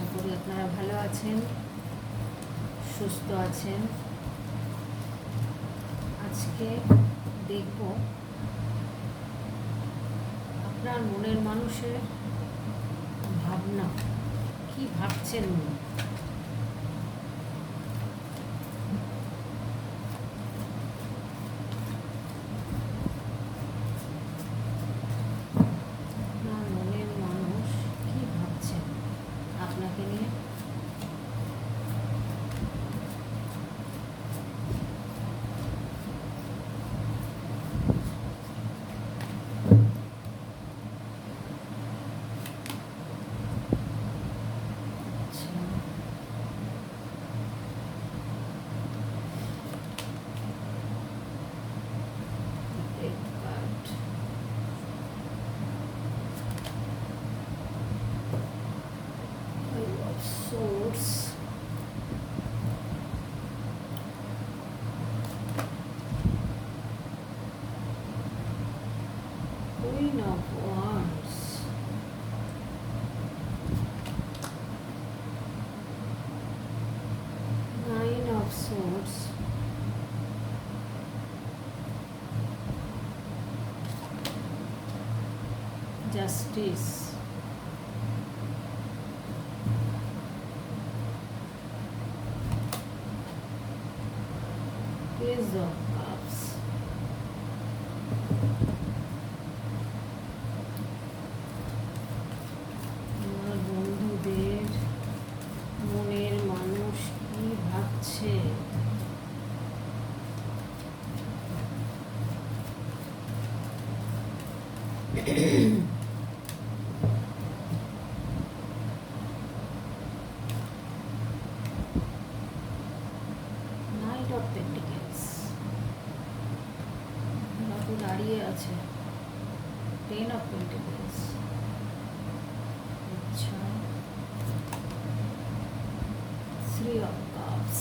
আশা করি আপনারা ভালো আছেন, সুস্থ আছেন। আজকে দেখব আপনার মনের মানুষের ভাবনা, কি ভাবছেন উনি justiça Exato. অফ পেন্টিকেলস তো দাঁড়িয়ে আছে। টেন অফ পেন্টিকেলস আচ্ছা। থ্রি অফ কাপস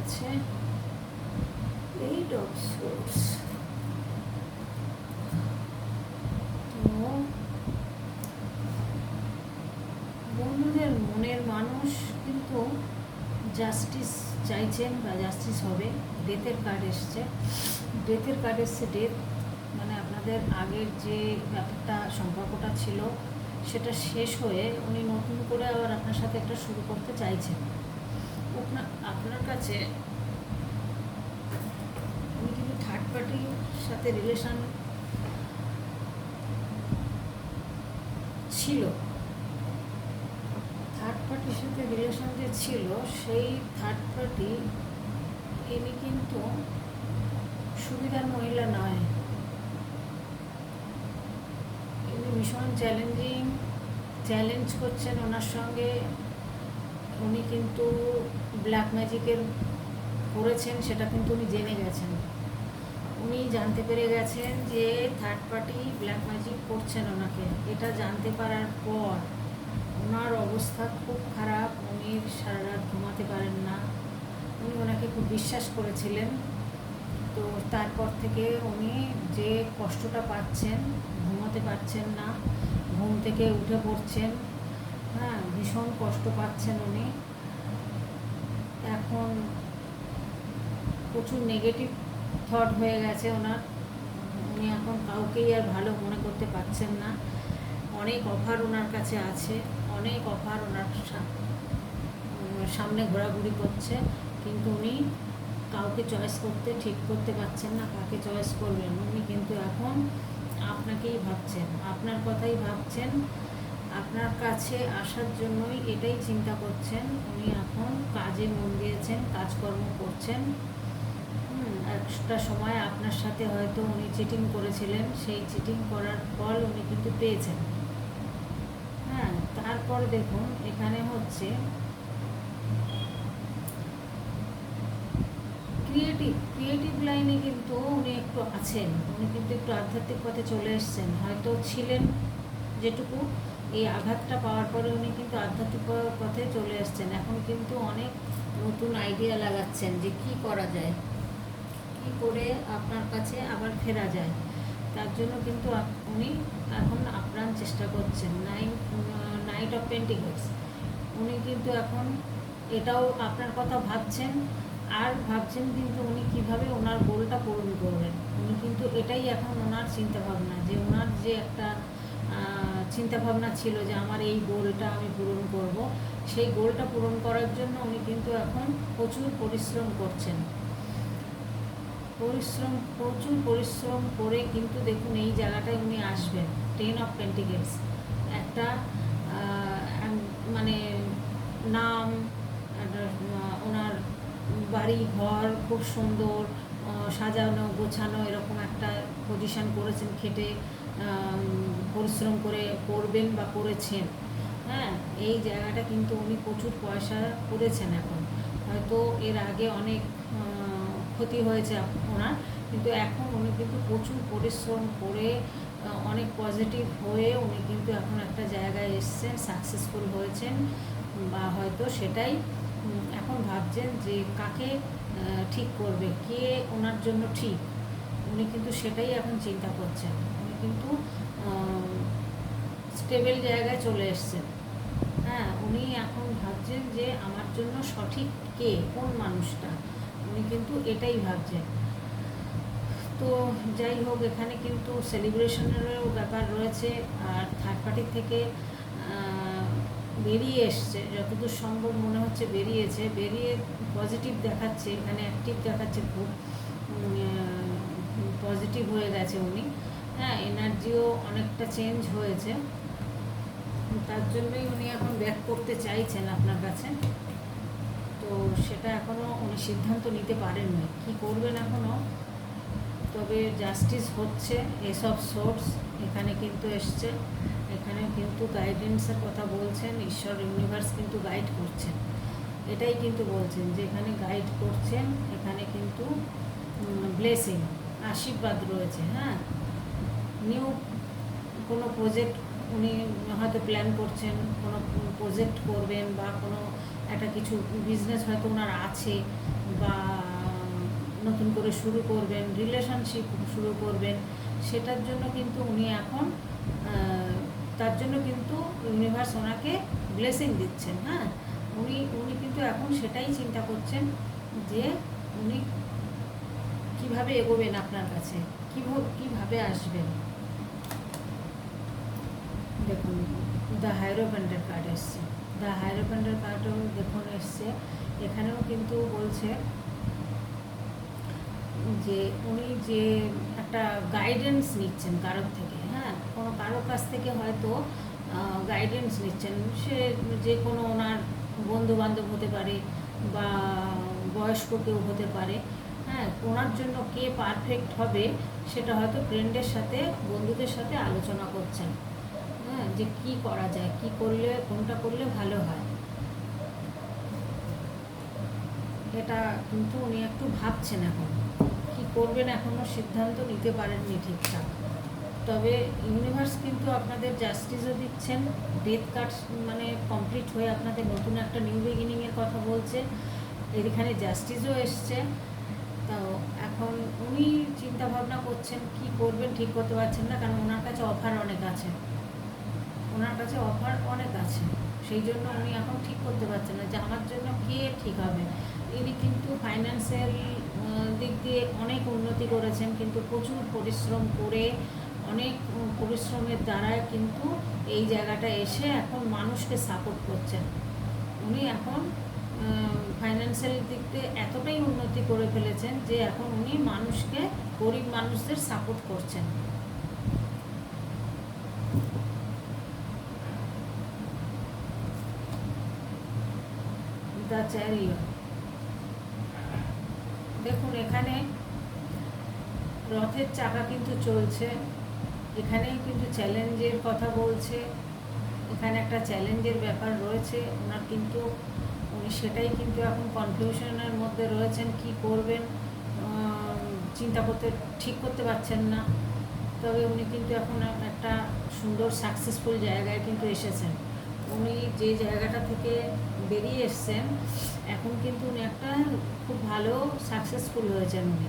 আছে। এইট অফ সোর্স বন্ধুদের মনের মানুষ জাস্টিস চাইছেন বা জাস্টিস হবে ডেথের কার্ড এসছে। ডেথের কার্ড এসছে ডেথ মানে আপনাদের আগের যে ব্যাপারটা, সম্পর্কটা ছিল, সেটা শেষ হয়ে উনি নতুন করে আবার আপনার সাথে একটা শুরু করতে চাইছেন। আপনার কাছে উনি কিন্তু থার্ড পার্টির সাথে রিলেশন ছিল। পার্টির সাথে রিলেশন যে ছিল, সেই থার্ড পার্টি ইনি কিন্তু সুবিধার মহিলা নয়। ইনি ভীষণ চ্যালেঞ্জিং চ্যালেঞ্জ করছেন ওনার সঙ্গে। উনি কিন্তু ব্ল্যাক ম্যাজিকের করেছেন, সেটা কিন্তু উনি জেনে গেছেন। উনি জানতে পেরে গেছেন যে থার্ড পার্টি ব্ল্যাক ম্যাজিক করছেন ওনাকে। এটা জানতে পারার পর ওনার অবস্থা খুব খারাপ। উনি সারা রাত ঘুমাতে পারেন না। উনি ওনাকে খুব বিশ্বাস করেছিলেন। তো তারপর থেকে উনি যে কষ্টটা পাচ্ছেন, ঘুমাতে পারছেন না, ঘুম থেকে উঠে পড়ছেন হ্যাঁ ভীষণ কষ্ট পাচ্ছেন উনি। এখন প্রচুর নেগেটিভ থট হয়ে গেছে ওনার। উনি এখন কাউকেই আর ভালো মনে করতে পারছেন না। অনেক অফার ওনার কাছে আছে, অনেক অফার ওনার সামনে ঘোরাঘুরি করছে, কিন্তু উনি কাউকে চয়েস করতে, ঠিক করতে পারছেন না, কাকে চয়েস করবেন? উনি কিন্তু এখন আপনাকেই ভাবছেন, আপনার কথাই ভাবছেন, আপনার কাছে আসার জন্যই এটাই চিন্তা করছেন, উনি এখন কাজে মন দিয়েছেন, কাজকর্ম করছেন। একটা সময় আপনার সাথে হয়তো উনি চিটিং করেছিলেন, সেই চিটিং করার ফল উনি কিন্তু পেয়েছেন। তারপরে দেখুন, এখানে হচ্ছে ক্রিয়েটিভ ক্রিয়েটিভ লাইনে কিন্তু উনি একটু আছেন, উনি কিন্তু একটু আধ্যাত্মিক পথে চলে এসছেন। হয়তো ছিলেন যেটুকু, এই আঘাতটা পাওয়ার পরে উনি কিন্তু আধ্যাত্মিক পথে চলে এসেছেন। এখন কিন্তু অনেক নতুন আইডিয়া লাগাচ্ছেন যে কি করা যায়, কি করে আপনার কাছে আবার ফেরা যায়। তার জন্য কিন্তু উনি এখন আপ্রাণ চেষ্টা করছেন। নাইন নাইট অফ পেন্টিকলস উনি কিন্তু এখন এটাও আপনার কথা ভাবছেন, আর ভাবছেন কিন্তু উনি কীভাবে ওনার গোলটা পূরণ করবেন। উনি কিন্তু এটাই এখন ওনার চিন্তা ভাবনা যে ওনার যে একটা চিন্তা ভাবনা ছিল যে আমার এই গোলটা আমি পূরণ করব, সেই গোলটা পূরণ করার জন্য উনি কিন্তু এখন প্রচুর পরিশ্রম করছেন। পরিশ্রম, প্রচুর পরিশ্রম করে কিন্তু দেখুন এই জায়গাটায় উনি আসবেন টেন অফ পেন্টিকেলস একটা মানে নাম ওনার বাড়ি, ঘর খুব সুন্দর সাজানো, গোছানো, এরকম একটা পজিশন করেছেন খেটে পরিশ্রম করে করবেন বা করেছেন। হ্যাঁ এই জায়গাটা কিন্তু উনি প্রচুর পয়সা করেছেন এখন। হয়তো এর আগে অনেক ক্ষতি হয়েছে ওনার, কিন্তু এখন উনি কিন্তু প্রচুর পরিশ্রম করে অনেক পজিটিভ হয়ে উনি কিন্তু এখন একটা জায়গায় এসছেন সাকসেসফুল হয়েছেন, বা হয়তো সেটাই এখন ভাবছেন যে কাকে ঠিক করবে, কে ওনার জন্য ঠিক? উনি কিন্তু সেটাই এখন চিন্তা করছেন। উনি কিন্তু স্টেবল জায়গায় চলে এসছেন। হ্যাঁ উনি এখন ভাবছেন যে আমার জন্য সঠিক কে? কোন মানুষটা? উনি কিন্তু এটাই ভাবছেন। তো যাই হোক, এখানে কিন্তু সেলিব্রেশনেরও ব্যাপার রয়েছে আর থার্ড পার্টির থেকে বেরিয়ে এসছে। যতদূর সম্ভব মনে হচ্ছে বেরিয়েছে। বেরিয়ে পজিটিভ দেখাচ্ছে, এখানে অ্যাক্টিভ দেখাচ্ছে খুব পজিটিভ হয়ে গেছে উনি। হ্যাঁ এনার্জিও অনেকটা চেঞ্জ হয়েছে। তার জন্যই উনি এখন ব্যাক করতে চাইছেন আপনার কাছে। তো সেটা এখনও উনি সিদ্ধান্ত নিতে পারেননি। কি করবেন এখনও তবে জাস্টিস হচ্ছে, এসব সোর্স এখানে কিন্তু এসছে। এখানে কিন্তু গাইডেন্সের কথা বলছেন, ঈশ্বর ইউনিভার্স কিন্তু গাইড করছেন। এটাই কিন্তু বলছেন যে এখানে গাইড করছেন, এখানে কিন্তু ব্লেসিং আশীর্বাদ রয়েছে হ্যাঁ? নিউ কোনো প্রজেক্ট উনি হয়তো প্ল্যান করছেন, কোনো প্রজেক্ট করবেন বা কোনো একটা কিছু বিজনেস হয়তো ওনার আছে বা নতুন করে শুরু করবেন রিলেশনশিপ শুরু করবেন, সেটার জন্য কিন্তু উনি এখন তার জন্য কিন্তু ইউনিভার্স ওনাকে ব্লেসিং দিচ্ছেন হ্যাঁ? উনি উনি কিন্তু এখন সেটাই চিন্তা করছেন যে উনি কীভাবে এগোবেন আপনার কাছে কীভাবে কীভাবে আসবেন। দেখুন দ্য হাইরোপ্যান্ডের কার্ড এসছে দ্য হাইরোপ্যান্ডের কার্ডও দেখুন এসছে, এখানেও কিন্তু বলছে যে উনি যে একটা গাইডেন্স নিচ্ছেন কারোর থেকে হ্যাঁ? কোনো কারোর কাছ থেকে হয়তো গাইডেন্স নিচ্ছেন। সে যে কোনো ওনার বন্ধু বান্ধব হতে পারে বা বয়স্ক কেউ হতে পারে হ্যাঁ? ওনার জন্য কে পারফেক্ট হবে সেটা হয়তো ফ্রেন্ডের সাথে, বন্ধুদের সাথে আলোচনা করছেন হ্যাঁ? যে কি করা যায়, কি করলে, কোনটা করলে ভালো হয়। এটা কিন্তু উনি একটু ভাবছেন এখন। করবেন এখনও সিদ্ধান্ত নিতে পারেননি ঠিকঠাক। তবে ইউনিভার্স কিন্তু আপনাদের জাস্টিসও দিচ্ছেন। ডেথ কার্ড মানে কমপ্লিট হয়ে আপনাদের নতুন একটা নিউ বিগিনিংয়ের কথা বলছে। এখানে জাস্টিসও এসছে। তো এখন উনি চিন্তা ভাবনা করছেন কি করবেন ঠিক করতে পারছেন না, কারণ ওনার কাছে অফার অনেক আছে। ওনার কাছে অফার অনেক আছে। সেই জন্য উনি এখন ঠিক করতে পারছেন না যে আমার জন্য কে ঠিক হবে। ইনি কিন্তু ফাইন্যান্সিয়াল দিক দিয়ে অনেক উন্নতি করেছেন, কিন্তু প্রচুর পরিশ্রম করে, অনেক পরিশ্রমের দ্বারাই কিন্তু এই জায়গাটা এসে এখন মানুষকে সাপোর্ট করছেন। উনি এখন ফাইন্যান্সিয়াল দিক দিয়ে এতটাই উন্নতি করে ফেলেছেন যে এখন উনি মানুষকে, গরিব মানুষদের সাপোর্ট করছেন। দ্য চ্যারিয়ট দেখুন এখানে রথের চাকা কিন্তু চলছে। এখানেই কিন্তু চ্যালেঞ্জের কথা বলছে। এখানে একটা চ্যালেঞ্জের ব্যাপার রয়েছে। ওনার কিন্তু, উনি সেটাই কিন্তু এখন কনফিউশনের মধ্যে রয়েছেন, কি করবেন? চিন্তা করতে, ঠিক করতে পারছেন না। তবে উনি কিন্তু এখন একটা সুন্দর সাকসেসফুল জায়গায় কিন্তু এসেছেন। উনি যে জায়গাটা থেকে বেরিয়ে এসছেন, এখন কিন্তু উনি একটা খুব ভালো সাকসেসফুল হয়েছেন উনি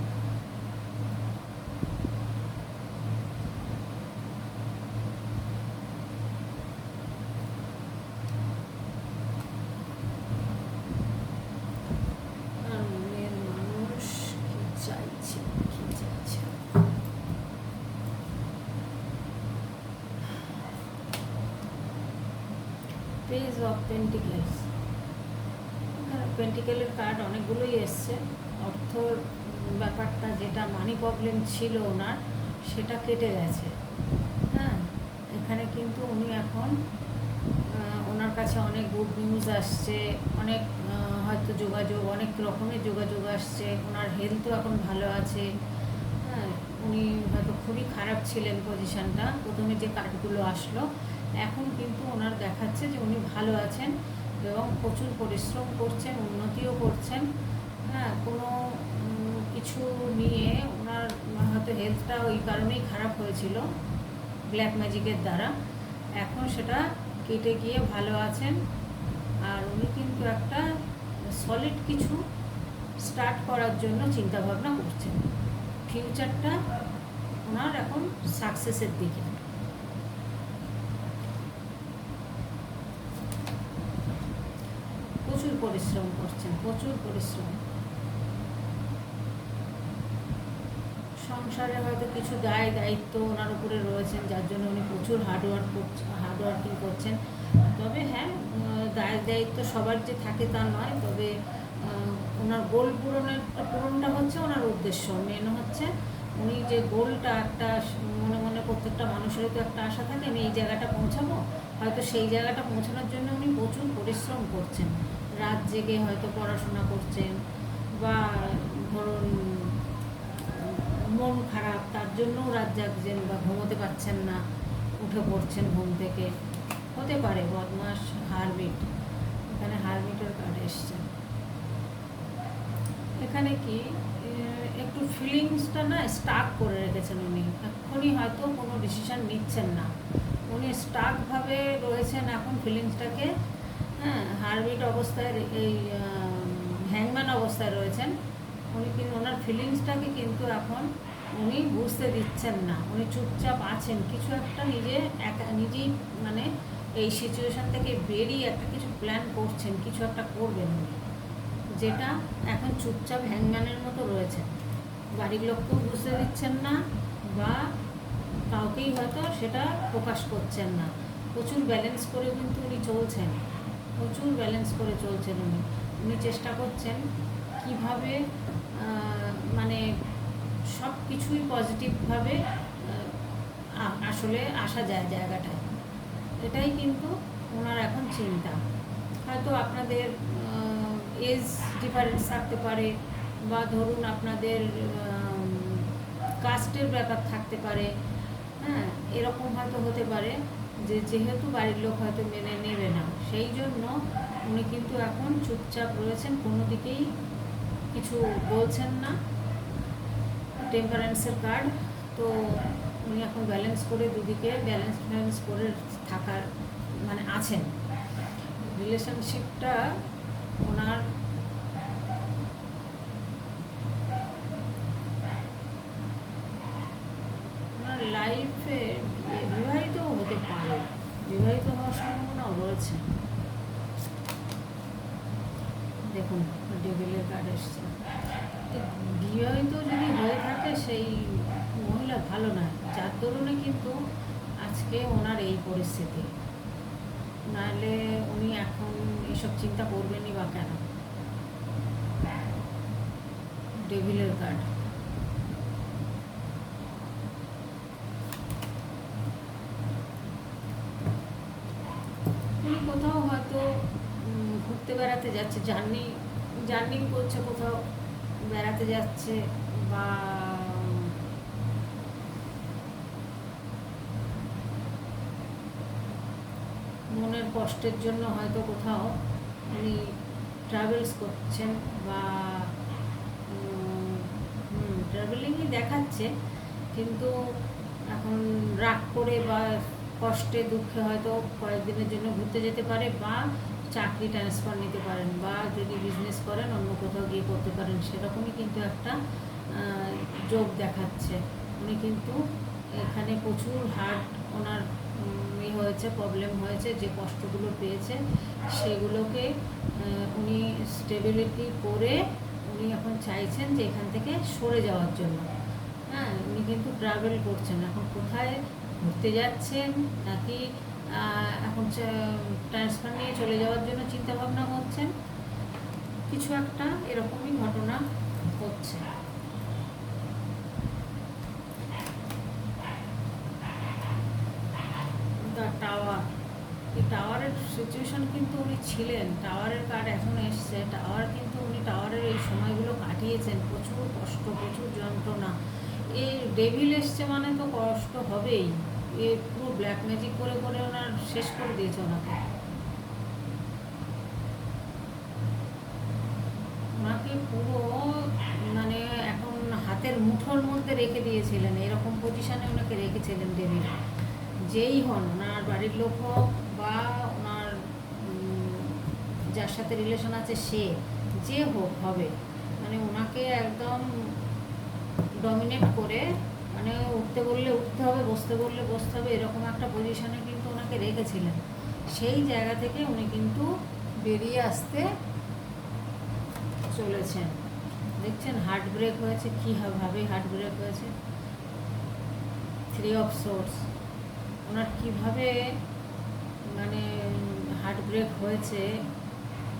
আর মনের মানুষ কি চাইছে কি চাইছে পেজ অফ পেন্টিকেলস পেন্টিকেলের কার্ড অনেকগুলোই এসছে। অর্থর ব্যাপারটা যেটা মানি প্রবলেম ছিল ওনার, সেটা কেটে গেছে। হ্যাঁ এখানে কিন্তু উনি এখন ওনার কাছে অনেক গুড নিউজ আসছে, অনেক হয়তো যোগাযোগ, অনেক রকমের যোগাযোগ আসছে। ওনার হেলথও এখন ভালো আছে। হ্যাঁ উনি হয়তো খুবই খারাপ ছিলেন পজিশনটা প্রথমে যে কার্ডগুলো আসলো এখন কিন্তু ওনার দেখাচ্ছে যে উনি ভালো আছেন এবং প্রচুর পরিশ্রম করছেন, উন্নতিও করছেন। হ্যাঁ কোনো কিছু নিয়ে ওনার হয়তো হেলথটা ওই কারণেই খারাপ হয়েছিল ব্ল্যাক ম্যাজিকের দ্বারা। এখন সেটা কেটে গিয়ে ভালো আছেন। আর উনি কিন্তু একটা সলিড কিছু স্টার্ট করার জন্য চিন্তাভাবনা করছেন। ফিউচারটা ওনার এখন সাকসেসের দিকে প্রচুর পরিশ্রম করছেন, প্রচুর পরিশ্রম। সংসারে হয়তো কিছু দায় দায়িত্ব ওনার উপরে রয়েছেন, যার জন্য উনি প্রচুর হার্ডওয়ার্ক করছেন হার্ডওয়ার্কিং করছেন। তবে হ্যাঁ দায় দায়িত্ব সবার যে থাকে তা নয়, তবে ওনার গোল পূরণের, পূরণটা হচ্ছে ওনার উদ্দেশ্য। মেন হচ্ছে উনি যে গোলটা একটা মনে মনে প্রত্যেকটা মানুষেরই তো একটা আশা থাকে, আমি এই জায়গাটা পৌঁছাবো। হয়তো সেই জায়গাটা পৌঁছানোর জন্য উনি প্রচুর পরিশ্রম করছেন। রাত জেগে হয়তো পড়াশোনা করছেন বা ধরুন মন খারাপ, তার জন্যও রাত জাগছেন বা ঘুমোতে পারছেন না, উঠে পড়ছেন ঘুম থেকে। হতে পারে, বদমাস হারবিট এখানে হারবিটের কার্ড এসছেন এখানে কি? একটু ফিলিংসটা না স্টাক করে রেখেছেন উনি। এক্ষুনি হয়তো কোনো ডিসিশন নিচ্ছেন না। উনি স্টাকভাবে রয়েছেন এখন ফিলিংসটাকে হ্যাঁ হারবিট অবস্থায় এই হ্যাংম্যান অবস্থায় রয়েছেন। উনি কিন্তু, ওনার ফিলিংসটাকে কিন্তু এখন উনি বুঝতে দিচ্ছেন না। উনি চুপচাপ আছেন। কিছু একটা নিজে একা, নিজেই মানে এই সিচুয়েশন থেকে বেরিয়ে একটা কিছু প্ল্যান করছেন, কিছু একটা করবেন উনি। যেটা এখন চুপচাপ হ্যাংম্যানের মতো রয়েছে। বাড়ির লোককেও বুঝতে দিচ্ছেন না বা কাউকেই হয়তো সেটা প্রকাশ করছেন না। প্রচুর ব্যালেন্স করে কিন্তু উনি চলছেন। প্রচুর ব্যালেন্স করে চলছেন উনি। উনি চেষ্টা করছেন কীভাবে মানে সব কিছুই পজিটিভভাবে আসলে আসা যায় জায়গাটায়। এটাই কিন্তু ওনার এখন চিন্তা। হয়তো আপনাদের এজ ডিফারেন্স থাকতে পারে বা ধরুন আপনাদের কাস্টের ব্যাপার থাকতে পারে। হ্যাঁ এরকম হয়তো হতে পারে। যে যেহেতু বাড়ির লোক হয়তো মেনে নেবে না, সেই জন্য উনি কিন্তু এখন চুপচাপ রয়েছেন, কোনো দিকেই কিছু বলছেন না। টেম্পারেন্সের কার্ড তো উনি এখন ব্যালেন্স করে দুদিকে ব্যালেন্স ব্যালেন্স করে থাকার মানে আছেন। রিলেশনশিপটা ওনার ওনার লাইফে বিবাহিত হতে পারে বিবাহিত হওয়ার রয়েছে দেখুন, ডেভিলের কার্ড এসছে। বিবাহিত যদি হয়ে থাকে, সেই মহিলা ভালো না। যার দরুনে কিন্তু আজকে ওনার এই পরিস্থিতি। নাহলে উনি এখন এসব চিন্তা করবেনই বা কেন? ডেভিলের কার্ড উনি কোথাও হয়তো উম, ঘুরতে বেড়াতে যাচ্ছে, জার্নি জার্নি করছে কোথাও, বেড়াতে যাচ্ছে বা মনের কষ্টের জন্য হয়তো কোথাও উনি ট্রাভেলস করছেন বা ট্রাভেলিংই দেখাচ্ছে, কিন্তু এখন রাগ করে বা কষ্টে দুঃখে হয়তো কয়েকদিনের জন্য ঘুরতে যেতে পারে বা চাকরি ট্রান্সফার নিতে পারেন বা যদি বিজনেস করেন, অন্য কোথাও গিয়ে করতে পারেন, সেরকমই কিন্তু একটা যোগ দেখাচ্ছে। উনি কিন্তু এখানে প্রচুর হার্ট ওনার ইয়ে হয়েছে প্রবলেম হয়েছে, যে কষ্টগুলো পেয়েছে, সেগুলোকে উনি স্টেবিলিটি করে উনি এখন চাইছেন যে এখান থেকে সরে যাওয়ার জন্য। হ্যাঁ উনি কিন্তু ট্রাভেল করছেন। এখন কোথায় ঘুরতে যাচ্ছেন নাকি এখন ট্রান্সফার নিয়ে চলে যাওয়ার জন্য চিন্তা ভাবনা করছেন কিছু একটা এরকমই ঘটনা হচ্ছে। টাওয়ার, এই টাওয়ারের সিচুয়েশন কিন্তু উনি ছিলেন, টাওয়ারের কার্ড এখন এসছে, টাওয়ার কিন্তু উনি টাওয়ারের এই সময়গুলো কাটিয়েছেন, প্রচুর কষ্ট, প্রচুর যন্ত্রণা। এই ডেভিল এসছে মানে তো কষ্ট হবেই। এ পুরো ব্ল্যাক ম্যাজিক করে করে ওনার শেষ করে দিয়েছে ওনাকে। ওনাকে পুরো মানে এখন হাতের মুঠোর মধ্যে রেখে দিয়েছিলেন, এরকম পজিশনে ওনাকে রেখেছিলেন ডেভিল যেই হন, ওনার বাড়ির লোক হোক বা ওনার যার সাথে রিলেশন আছে সে, যে হোক হবে মানে ওনাকে একদম ডমিনেট করে মানে উঠতে বললে উঠতে হবে, বসতে বললে বসতে হবে, এরকম একটা পজিশনে কিন্তু ওনাকে রেখেছিলেন। সেই জায়গা থেকে উনি কিন্তু বেরিয়ে আসতে চলেছেন। দেখছেন হার্ট ব্রেক হয়েছে কীভাবে হার্ট ব্রেক হয়েছে। থ্রি অফ সোর্স ওনার কীভাবে মানে হার্ট ব্রেক হয়েছে,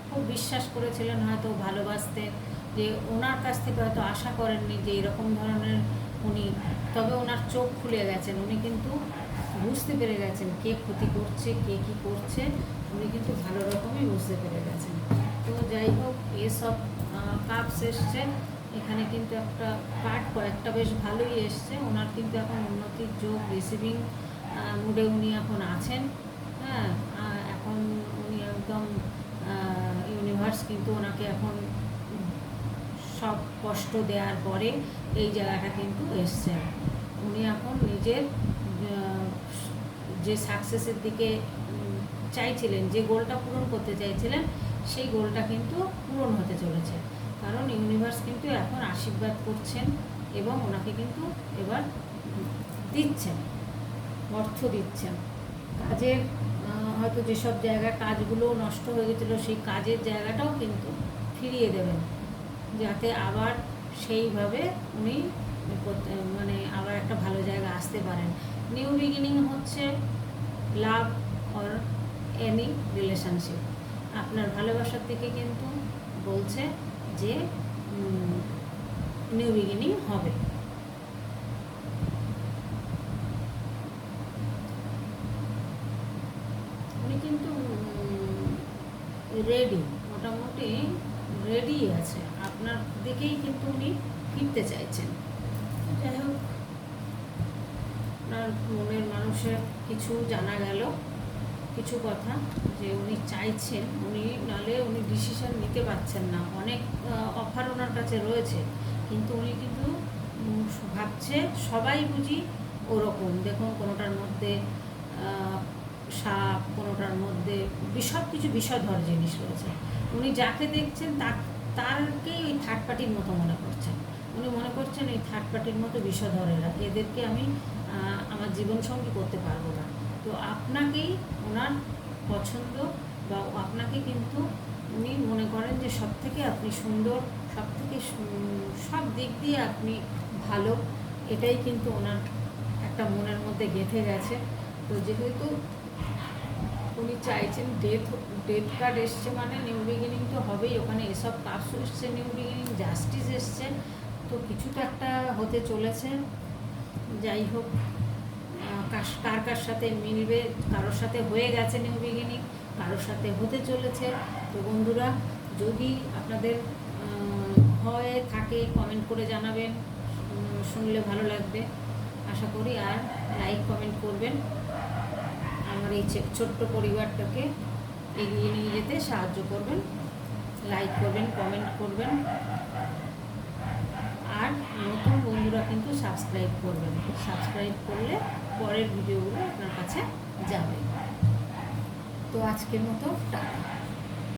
খুব বিশ্বাস করেছিলেন হয়তো ভালোবাসতে যে ওনার কাছ থেকে হয়তো আশা করেননি যে এরকম ধরনের উনি, তবে ওনার চোখ খুলে গেছেন। উনি কিন্তু বুঝতে পেরে গেছেন কে ক্ষতি করছে, কে কি করছে। উনি কিন্তু ভালো রকমই বুঝতে পেরে গেছেন। তো যাই হোক, এসব কাপস এসছে। এখানে কিন্তু একটা পার্ট কয়েকটা বেশ ভালোই এসছে। ওনার কিন্তু এখন উন্নতির যোগ রিসিভিং মুডে উনি এখন আছেন। হ্যাঁ এখন উনি একদম ইউনিভার্স কিন্তু ওনাকে এখন সব কষ্ট দেওয়ার পরে এই জায়গাটা কিন্তু এসছে। উনি এখন নিজের যে সাকসেসের দিকে চাইছিলেন, যে গোলটা পূরণ করতে চাইছিলেন, সেই গোলটা কিন্তু পূরণ হতে চলেছে। কারণ ইউনিভার্স কিন্তু এখন আশীর্বাদ করছেন এবং ওনাকে কিন্তু এবার দিচ্ছেন, অর্থ দিচ্ছেন। কাজের হয়তো যেসব জায়গায় কাজগুলো নষ্ট হয়ে গেছিল, সেই কাজের জায়গাটাও কিন্তু ফিরিয়ে দেবেন। যাতে আবার সেইভাবে উনি মানে আবার একটা ভালো জায়গা আসতে পারেন। নিউ বিগিনিং হচ্ছে লাভ অর এনি রিলেশনশিপ। আপনার ভালোবাসার থেকে কিন্তু বলছে যে নিউ বিগিনিং হবে। উনি কিন্তু রেডি, মোটামুটি রেডি আছে। আপনার দিকেই কিন্তু উনি ফিরতে চাইছেন। যাই হোক আপনার মনের মানুষের কিছু জানা গেল, কিছু কথা যে উনি চাইছেন, উনি নালে উনি ডিসিশন নিতে পারছেন না। অনেক অফার ওনার কাছে রয়েছে, কিন্তু উনি কিন্তু ভাবছে সবাই বুঝি ওরকম। দেখুন, কোনোটার মধ্যে সাপ, কোনোটার মধ্যে সব কিছু বিষধর জিনিস রয়েছে। উনি যাকে দেখছেন তার তারকেই ওই থার্ড পার্টির মতো মনে করছেন। উনি মনে করছেন এই থার্ড পার্টির মতো বিষধরেরা, এদেরকে আমি আমার জীবনসঙ্গী করতে পারব না। তো আপনাকেই ওনার পছন্দ বা আপনাকে কিন্তু উনি মনে করেন যে সব থেকে আপনি সুন্দর সব থেকে সব দিক দিয়ে আপনি ভালো, এটাই কিন্তু ওনার একটা মনের মধ্যে গেঁথে গেছে। তো যেহেতু উনি চাইছেন ডেথ ডেথ কার্ড এসছে মানে নিউ বিগিনিং তো হবেই, ওখানে এসব কাজ এসছে নিউ বিগিনিং জাস্টিস এসছে। তো কিছু তো একটা হতে চলেছে। যাই হোক কার- কার সাথে মিলবে, কারোর সাথে হয়ে গেছে নিউ বিগিনিং কারোর সাথে হতে চলেছে। তো বন্ধুরা, যদি আপনাদের হয় থাকে কমেন্ট করে জানাবেন। শুনলে ভালো লাগবে। আশা করি আর লাইক কমেন্ট করবেন। আমার এই ছোট্ট পরিবারটাকে এগিয়ে নিয়ে যেতে সাহায্য করবেন লাইক করবেন কমেন্ট করবেন। আর নতুন বন্ধুরা কিন্তু সাবস্ক্রাইব করবেন। সাবস্ক্রাইব করলে পরের ভিডিওগুলো আপনার কাছে যাবে। তো আজকের মতো টাটা।